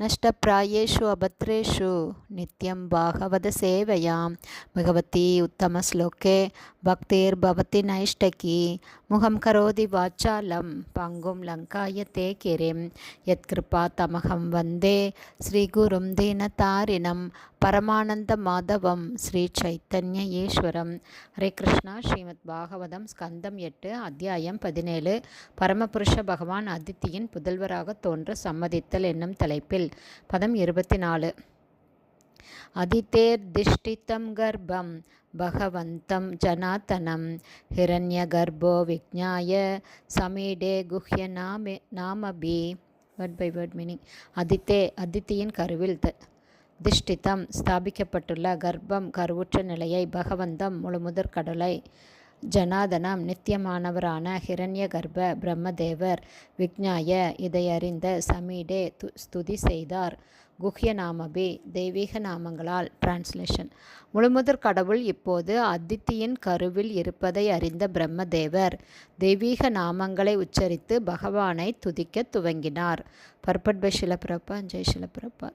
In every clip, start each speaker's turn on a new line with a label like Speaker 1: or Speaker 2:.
Speaker 1: नष्टप्रायेषु अभद्रेषु नित्यं भागवतसेवयां भगवती उत्तमश्लोके भक्तिर्भवति नैष्टकी मुखं करोति वाचालं पङ्गुं लङ्कायते किरिं यत्कृपातमहं वन्दे श्रीगुरुं दीनतारिणं பரமானந்தமாதவம் ஸ்ரீ சைத்தன்ய ஈஸ்வரம் ஹரே கிருஷ்ணா ஸ்ரீமத் பாகவதம் ஸ்கந்தம் எட்டு அத்தியாயம் பதினேழு பரமபுருஷ பகவான் அதித்தியின் புதல்வராக தோன்ற சம்மதித்தல் என்னும் தலைப்பில் பதம் இருபத்தி நாலு. அதித்தேர் திஷ்டித்தம் கர்ப்பம் பகவந்தம் ஜனாத்தனம் ஹிரண்ய கர்ப்போ விஜ்ஞாய சமீடே குஹ்ய நாமே நாமபி வேர்ட் பை வேர்ட் மீனிங் அதித்தே அதித்தியின் கருவில் த திஷ்டிதம் ஸ்தாபிக்கப்பட்டுள்ள கர்ப்பம் கருவுற்ற நிலையை பகவந்தம் முழுமுதற் கடலை ஜனாதனம் நித்தியமானவரான ஹிரண்ய கர்ப்ப பிரம்மதேவர் விக்ஞாய இதையறிந்த சமீடே து ஸ்துதி செய்தார். குஹ்ய நாமபி தெய்வீக நாமங்களால் டிரான்ஸ்லேஷன். முழுமுதற் கடவுள் இப்போது அதித்தியின் கருவில் இருப்பதை அறிந்த பிரம்மதேவர் தெய்வீக நாமங்களை உச்சரித்து பகவானை துதிக்க துவங்கினார். பர்பட் பை சிலப்பிரப்பா ஜெய் சிலப்பிரப்பா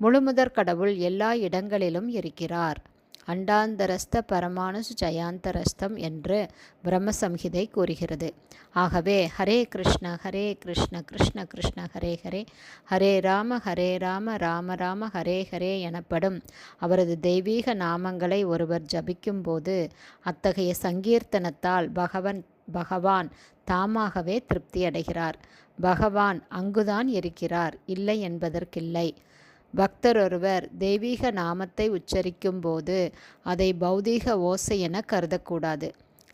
Speaker 1: முழுமுதற் கடவுள் எல்லா இடங்களிலும் இருக்கிறார். அண்டாந்தரஸ்த பரமானுசு ஜயாந்தரஸ்தம் என்று பிரம்மசம்ஹிதை கூறுகிறது. ஆகவே ஹரே கிருஷ்ண ஹரே கிருஷ்ண கிருஷ்ண கிருஷ்ண ஹரே ஹரே. ஹரே ராம ஹரே ராம ராம ராம ஹரே ஹரே எனப்படும் அவரது தெய்வீக நாமங்களை ஒருவர் ஜபிக்கும்போது அத்தகைய சங்கீர்த்தனத்தால் பகவன் பகவான் தாமாகவே திருப்தியடைகிறார். பகவான் அங்குதான் இருக்கிறார். இல்லை என்பதற்கில்லை. பக்தர் ஒருவர் தெய்வீக நாமத்தை உச்சரிக்கும் போது அதை பௌதீக ஓசை என கருதக்கூடாது.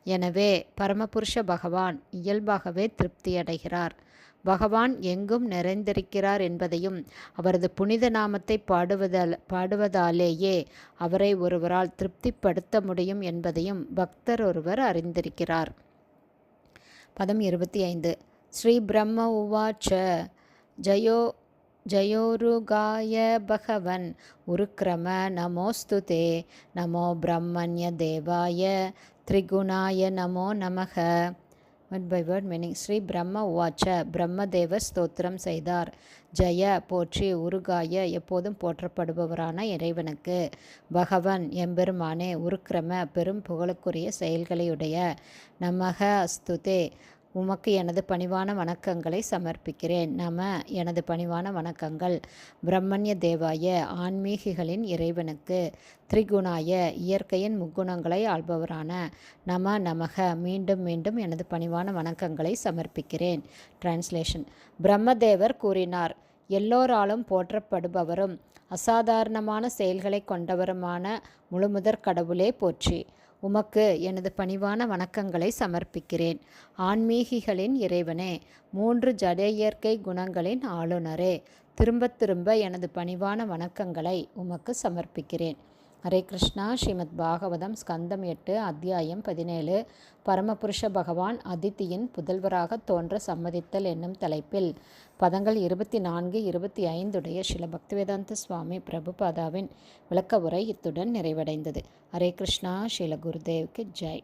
Speaker 1: எனவே பரமபுருஷ பகவான் இயல்பாகவே திருப்தியடைகிறார் பகவான் எங்கும் நிறைந்திருக்கிறார் என்பதையும் அவரது புனித நாமத்தை பாடுவதால் பாடுவதாலேயே அவரை ஒருவரால் திருப்திப்படுத்த முடியும் என்பதையும் பக்தர் ஒருவர் அறிந்திருக்கிறார். பதம் இருபத்தி ஐந்து. ஸ்ரீ பிரம்ம உவாச்ச. ஜயோ ஜயோருகாய பகவன் உருக்ரம நமோஸ்து தே நமோ பிரம்மண்ய தேவாய திரிகுணாய நமோ நமக what by word meaning Shri Brahma உவாச்ச பிரம்மதேவ ஸ்தோத்திரம் செய்தார்। ஜெய போற்றி உருகாய எப்போதும் போற்றப்படுபவரான இறைவனுக்கு। பகவன் எம்பெருமானே உருக்கிரம பெரும் புகழுக்குரிய செயல்களையுடைய நமக அஸ்துதே। உமக்கு எனது பணிவான வணக்கங்களை சமர்ப்பிக்கிறேன். நம எனது பணிவான வணக்கங்கள். பிரம்மண்ய தேவாய ஆன்மீகிகளின் இறைவனுக்கு திரிகுணாய இயற்கையின் முக்குணங்களை ஆள்பவரான நம நமக மீண்டும் மீண்டும் எனது பணிவான வணக்கங்களை சமர்ப்பிக்கிறேன். டிரான்ஸ்லேஷன் பிரம்மதேவர் கூறினார் எல்லோராலும் போற்றப்படுபவரும் அசாதாரணமான செயல்களை கொண்டவருமான முழுமுதற் கடவுளே போற்றி. உமக்கு எனது பணிவான வணக்கங்களை சமர்ப்பிக்கிறேன். ஆன்மீகிகளின் இறைவனே மூன்று ஜட இயற்கை குணங்களின் ஆளுநரே திரும்ப திரும்ப எனது பணிவான வணக்கங்களை உமக்கு சமர்ப்பிக்கிறேன். ஹரே கிருஷ்ணா. ஸ்ரீமத் பாகவதம் ஸ்கந்தம் எட்டு அத்தியாயம் பதினேழு. பரமபுருஷ பகவான் அதித்தியின் புதல்வராக தோன்ற சம்மதித்தல் என்னும் தலைப்பில் பதங்கள் இருபத்தி நான்கு இருபத்தி ஐந்துடைய ஸ்ரீல பக்திவேதாந்த சுவாமி பிரபுபாதாவின் விளக்க உரை இத்துடன் நிறைவடைந்தது. ஹரே கிருஷ்ணா. ஸ்ரீல குருதேவுக்கு ஜெய்.